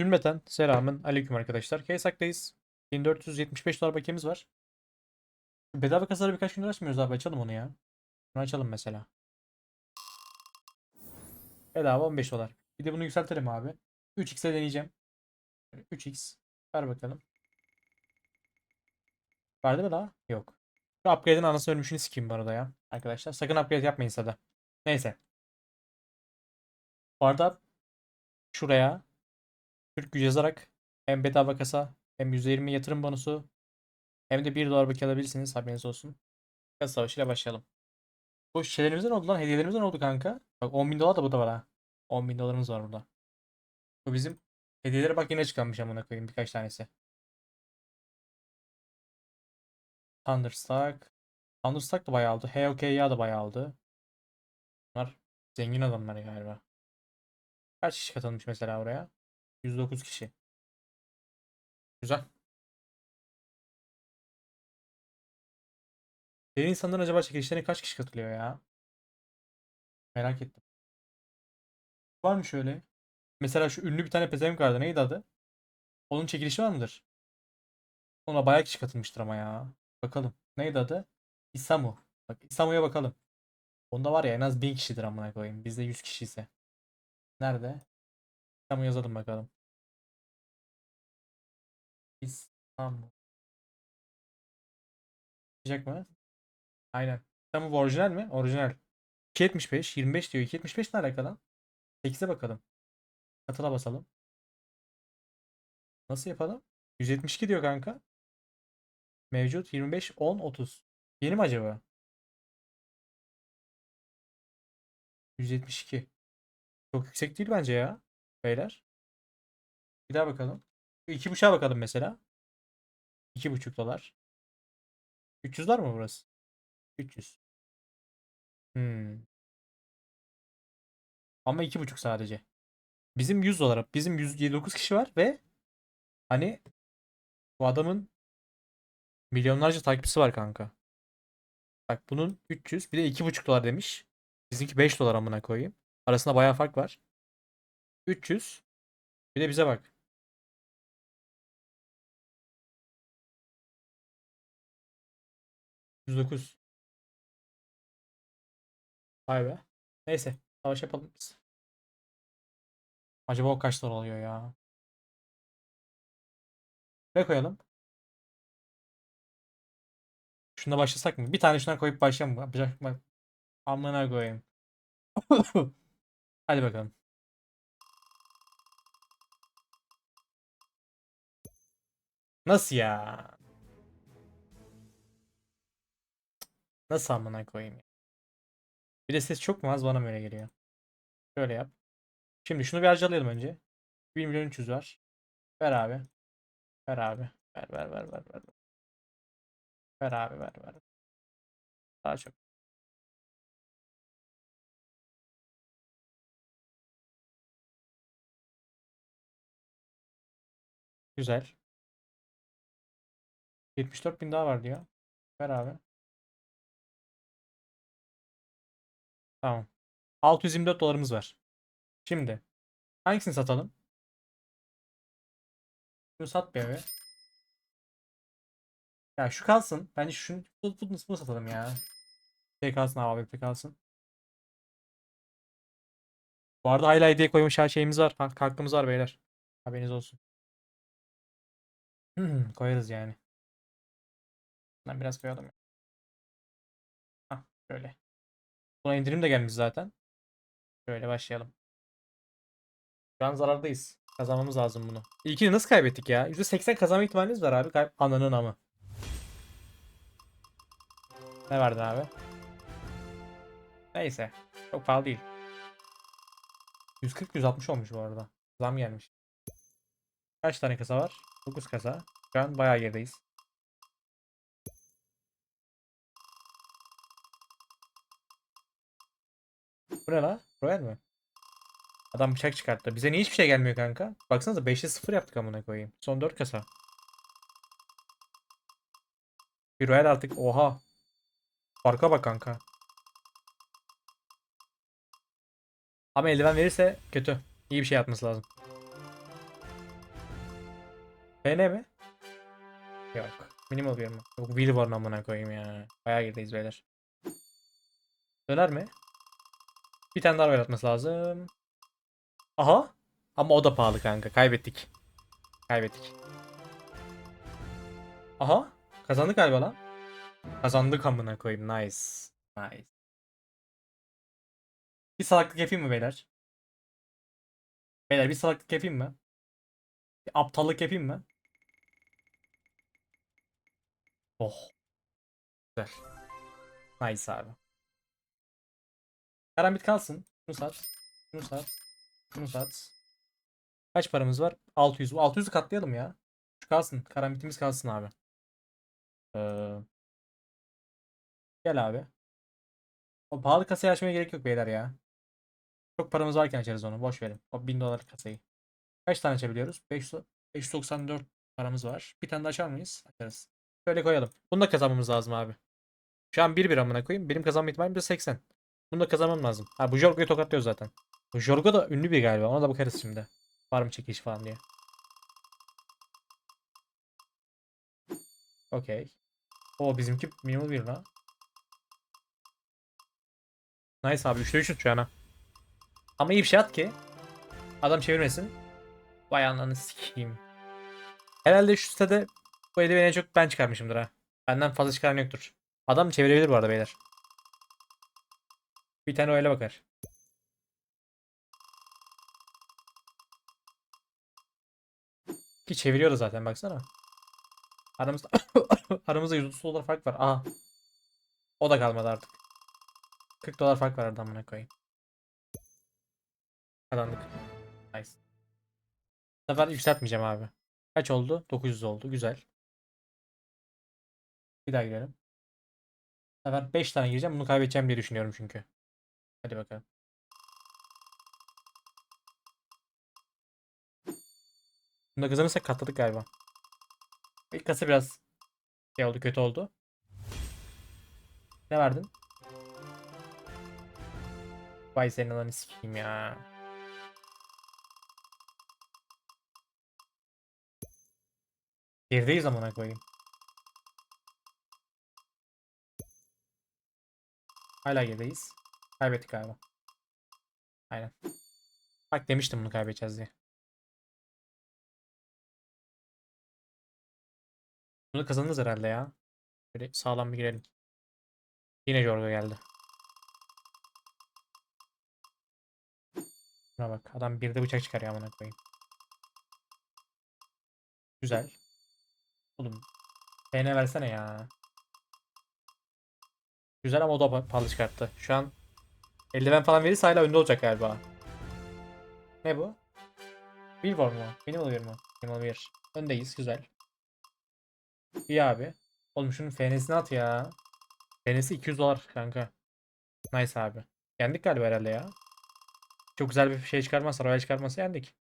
Cümleten selamın aleyküm arkadaşlar. Keysak'tayız. 1475 dolar bakiyemiz var. Bedava kasaları birkaç gündür açmıyoruz abi. Açalım onu ya. Bunu açalım mesela. Bedava 15 dolar. Bir de bunu yükseltelim abi. 3x'e deneyeceğim. 3x. Ver bakalım. Vardı mı daha? Yok. Şu upgrade'in anasını ölmüşünü sikeyim bu arada ya. Arkadaşlar sakın upgrade yapmayın sada. Neyse. Bu arada şuraya Türk gücü yazarak hem bedava kasa hem %20 yatırım bonusu hem de 1 dolar bakiye alabilirsiniz. Haberiniz olsun. Kasa savaşıyla başlayalım. Bu şeylerimizden oldu lan. Hediyelerimizden oldu kanka. Bak 10 bin dolar da bu da var ha. 10 bin dolarımız var burada. Bu bizim hediyelere bak yine çıkanmış amına koyayım birkaç tanesi. Thunderstruck. Thunderstruck da bayağı aldı. HOK'ya da bayağı aldı. Bunlar zengin adamlar galiba. Kaç kişi katılmış mesela oraya? 109 kişi. Güzel. Diğer insanların acaba çekilişlerine kaç kişi katılıyor ya? Merak ettim. Var mı şöyle? Mesela şu ünlü bir tane pezevenk vardı. Neydi adı? Onun çekilişi var mıdır? Ona bayağı kişi katılmıştır ama ya. Bakalım. Neydi adı? İsamu. Bak İsamu'ya bakalım. Onda var ya en az 1000 kişidir amına koyayım. Bizde 100 kişi ise. Nerede? İsamu yazalım bakalım. İstanbul. Çıkacak mı? Aynen. Bu orijinal mi? Orijinal. 275, 25 diyor. 275 ne alaka lan? 8'e bakalım. Katıla basalım. Nasıl yapalım? 172 diyor kanka. Mevcut 25, 10, 30. Yeni mi acaba? 172. Çok yüksek değil bence ya. Beyler. Bir daha bakalım. 2.5'a bakalım mesela. 2.5 dolar. 300 var mı burası? 300. Hmm. Ama 2.5 sadece. Bizim 100 dolar. Bizim 179 kişi var ve hani bu adamın milyonlarca takipçisi var kanka. Bak bunun 300 bir de 2.5 dolar demiş. Bizimki 5 dolar amına koyayım. Arasında bayağı fark var. 300. Bir de bize bak. 109. Vay be. Neyse. Savaş yapalım biz. Acaba o kaç dolar oluyor ya? Ne koyalım? Şunda başlasak mı? Bir tane şuna koyup başlayalım? Yapacak mı? Amına koyayım. Hadi bakalım. Nasıl ya? Nasıl amına koyayım ya? Bir de ses çok mu az bana mı öyle geliyor? Şöyle yap. Şimdi şunu bir harcalayalım önce. 1 milyon 300 var. Ver abi. Ver abi. Ver ver ver ver ver. Ver abi ver ver. Daha çok. Güzel. 74 bin daha var diyor. Ver abi. Tamam. 624 dolarımız var. Şimdi hangisini satalım? Şunu sat bir eve. Ya şu kalsın. Bence şunu bu, bu, bunu satalım ya. Şey kalsın abi bir kalsın. Bu arada hala diye koymuş her şeyimiz var. Hak- Hakkımız var beyler. Haberiniz olsun. Koyarız yani. Ben biraz koyalım. ya. Hah, şöyle. Buna indirim de gelmiş zaten. Şöyle başlayalım. Şu an zarardayız. Kazanmamız lazım bunu. İlkini nasıl kaybettik ya? %80 kazanma ihtimalimiz var abi. Kay Ananın amı. Ne verdin abi? Neyse. Çok pahalı değil. 140-160 olmuş bu arada. Zam gelmiş. Kaç tane kasa var? 9 kasa. Şu an bayağı gerideyiz. Bu ne la? Royal mi? Adam bıçak çıkarttı. Bize niye hiçbir şey gelmiyor kanka? Baksanıza 5'te 0 yaptık amına koyayım. Son 4 kasa. Bir Royal artık. Oha. Farka bak kanka. Ama eldiven verirse kötü. İyi bir şey atması lazım. PN mi? Yok. Minimal bir mi? Yok Will var amına koyayım ya. Bayağı gerideyiz beyler. Döner mi? Bir tane daha oynatması lazım. Aha. Ama o da pahalı kanka. Kaybettik. Kaybettik. Aha. Kazandık galiba lan. Kazandık amına koyayım. Nice. Nice. Bir salaklık yapayım mı beyler? Beyler bir salaklık yapayım mı? Bir aptallık yapayım mı? Oh. Güzel. Nice abi. Karambit kalsın. Şunu sat. Şunu sat. Şunu sat. Kaç paramız var? 600. Bu 600'ü katlayalım ya. Şu kalsın. Karambitimiz kalsın abi. Ee, gel abi. O pahalı kasayı açmaya gerek yok beyler ya. Çok paramız varken açarız onu. Boş verin. O 1000 dolarlık kasayı. Kaç tane açabiliyoruz? 500 594 paramız var. Bir tane de açar mıyız? Açarız. Şöyle koyalım. Bunu da kazanmamız lazım abi. Şu an 1-1 amına koyayım. Benim kazanma ihtimalim de 80. Bunu da kazanmam lazım. Ha bu Jorgo'yu tokatlıyor zaten. Bu Jorgo da ünlü bir galiba. Ona da bakarız şimdi. Var mı çekiş falan diye. Okey. O bizimki minimal bir la. Nice abi 3'te 3 şu an. Ama iyi bir şey at ki. Adam çevirmesin. Vay ananı sikeyim. Herhalde şu sitede bu eldiveni en çok ben çıkarmışımdır ha. Benden fazla çıkaran yoktur. Adam çevirebilir bu arada beyler. Bir tane öyle bakar. Ki çeviriyor da zaten baksana. Aramızda aramızda 130 dolar fark var. Aha. O da kalmadı artık. 40 dolar fark var adamına koyayım. Kazandık. Nice. Bu sefer yükseltmeyeceğim abi. Kaç oldu? 900 oldu. Güzel. Bir daha girelim. Bu sefer 5 tane gireceğim. Bunu kaybedeceğim diye düşünüyorum çünkü. Hadi bakalım. Bunda kazanırsak katladık galiba. İlk kasa biraz şey oldu, kötü oldu. Ne verdin? Vay senin ananı sikeyim ya. Gerideyiz amına koyayım. Hala gerideyiz. Kaybettik galiba. Aynen. Bak demiştim bunu kaybedeceğiz diye. Bunu kazanırız herhalde ya. Böyle sağlam bir girelim. Yine Jorgo geldi. Buna bak. Adam bir de bıçak çıkarıyor amına koyayım. Güzel. Oğlum. PN versene ya. Güzel ama o da pa- pahalı çıkarttı. Şu an eldiven falan verirse hala önde olacak galiba. Ne bu? Var mı? Minimal bir mi? Minimal bir. Öndeyiz. Güzel. İyi abi. Oğlum şunun FN'sini at ya. FN'si 200 dolar kanka. Nice abi. Yendik galiba herhalde ya. Çok güzel bir şey çıkarmazsa, royal çıkarmazsa yendik.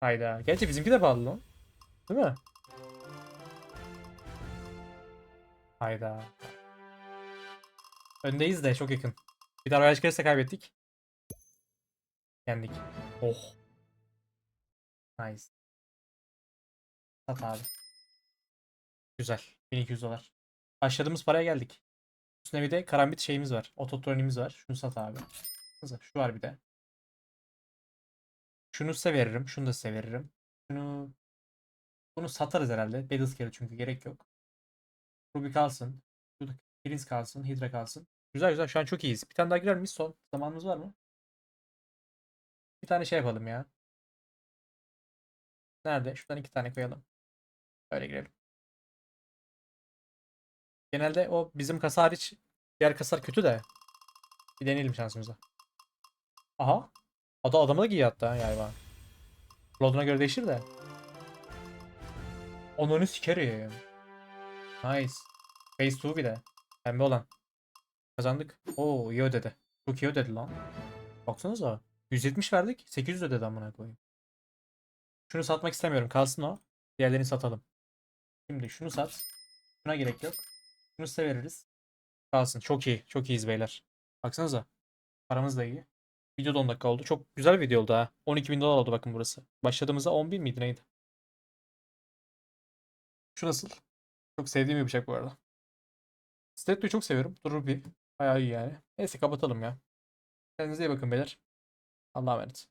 Hayda. Gerçi bizimki de pahalı lan. Değil mi? Hayda. Öndeyiz de çok yakın. Bir daha royal kaybettik. Yendik. Oh. Nice. Sat abi. Güzel. 1200 dolar. Başladığımız paraya geldik. Üstüne bir de karambit şeyimiz var. Ototronimiz var. Şunu sat abi. Şu var bir de. Şunu size veririm. Şunu da size veririm. Şunu bunu satarız herhalde. Battle Scale çünkü gerek yok. Ruby kalsın. Prince kalsın. Hydra kalsın. Güzel güzel. Şu an çok iyiyiz. Bir tane daha girer miyiz? Son. Zamanımız var mı? Bir tane şey yapalım ya. Nerede? Şuradan iki tane koyalım. Öyle girelim. Genelde o bizim kasa hariç diğer kasalar kötü de. Bir deneyelim şansımıza. Aha. Ada adamı da giyiyor hatta galiba. Load'una göre değişir de. Onunu sikerim. Nice. Phase 2 bir de. Pembe olan. Kazandık. Oo iyi ödedi. Çok iyi ödedi lan. Baksanıza. 170 verdik. 800 ödedi amına koyayım. Şunu satmak istemiyorum. Kalsın o. Diğerlerini satalım. Şimdi şunu sat. Şuna gerek yok. Şunu size veririz. Kalsın. Çok iyi. Çok iyiyiz beyler. Baksanıza. Paramız da iyi. Video da 10 dakika oldu. Çok güzel bir video oldu ha. 12 bin dolar oldu bakın burası. Başladığımızda 10 bin miydi neydi? Şu nasıl? Çok sevdiğim bir bıçak bu arada. Stiletto'yu çok seviyorum. Durur bir. Bayağı iyi yani. Neyse kapatalım ya. Kendinize iyi bakın beyler. Allah'a emanet.